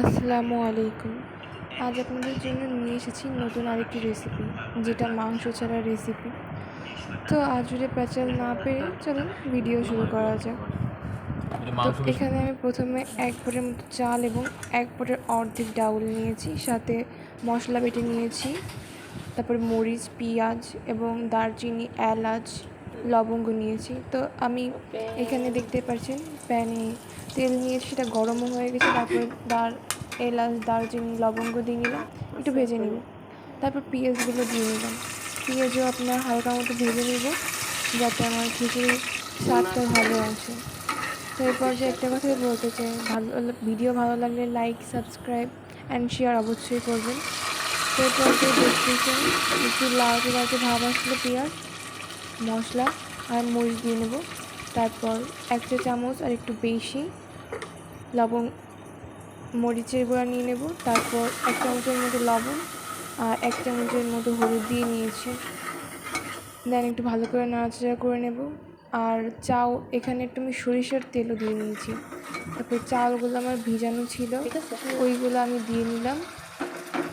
আসসালামু আলাইকুম। আজ আপনাদের জন্য নিয়ে এসেছি নতুন আরেকটি রেসিপি যেটা মাংস ছাড়া রেসিপি তো আজ জুড়ে প্যাচাল না পেরে চলুন ভিডিও শুরু করা যাক। তো এখানে আমি প্রথমে এক পটের মতো চাল এবং এক পটের অর্ধেক ডাউল নিয়েছি সাথে মশলা বেটে নিয়েছি। তারপর মরিচ পেঁয়াজ এবং দারচিনি এলাচ লবঙ্গ নিয়েছি। তো আমি এখানে দেখতে পাচ্ছেন, প্যানে তেল নিয়ে সেটা গরমও হয়ে গেছে, তারপর দার, এলাচ, দারচিনি, লবঙ্গ দিয়ে নিলাম, একটু ভেজে নিব। তারপর পেঁয়াজগুলো দিয়ে নিলাম। পেঁয়াজও আপনার হালকা মতো ভেজে নিব, যাতে আমার খিচুড়ির স্বাদটা ভালো আসে। তো এরপর যে একটা কথাই বলতে চাই, ভালো ভিডিও ভালো লাগলে লাইক, সাবস্ক্রাইব অ্যান্ড শেয়ার অবশ্যই করবেন। তো এই পর্যায়ে দেখতেছেন, একটু লালচে লালচে ভাব আসলে পেঁয়াজ। মশলা আর মরিচ দিয়ে নেব। তারপর এক চা চামচ আর একটু বেশি লবণ মরিচের গুঁড়া নিয়ে নেব। তারপর এক চামচের মতো লবণ আর এক চামচের মতো হলুদ দিয়ে নিয়েছি। দেন একটু ভালো করে নাড়াচাড়া করে নেব। আর চাও এখানে একটু আমি সরিষার তেলও দিয়ে নিয়েছি। তারপর চালগুলো আমার ভিজানো ছিল ওইগুলো আমি দিয়ে নিলাম।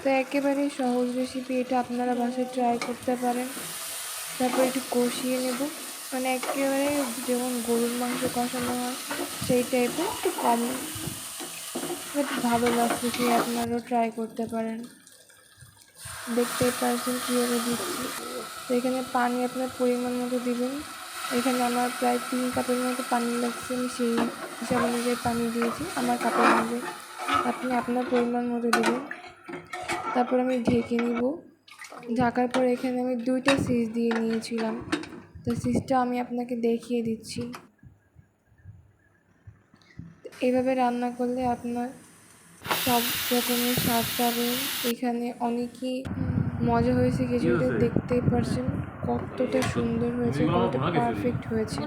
তো একেবারে সহজ রেসিপি এটা আপনারা বাসায় ট্রাই করতে পারেন। তারপর একটু কষিয়ে নেব। মানে একেবারে যেমন গরুর মাংস কষানো হয়, সেই টাইপের একটু কম। বাট ভালো লাগছে কি আপনারাও ট্রাই করতে পারেন। দেখতে পারছেন কীভাবে দিচ্ছি। তো এখানে পানি আপনার পরিমাণ মতো দিবেন। এখানে আমার প্রায় তিন কাপের মতো পানি লাগছে, আমি সেই হিসাব অনুযায়ী পানি দিয়েছি, আমার কাপের মধ্যে। আপনি আপনার পরিমাণ মতো দেবেন। তারপর আমি ঢেকে নিব। ঢাকার পর এখানে আমি দুইটা সিজ দিয়ে নিয়েছিলাম। তো সিজটা আমি আপনাকে দেখিয়ে দিচ্ছি। এভাবে রান্না করলে আপনার সব রকমের স্বাদ পাবেন। এখানে অনেকই মজা হয়েছে কিছুটা দেখতেই পারছেন কতটা সুন্দর হয়েছে কতটা পারফেক্ট হয়েছে।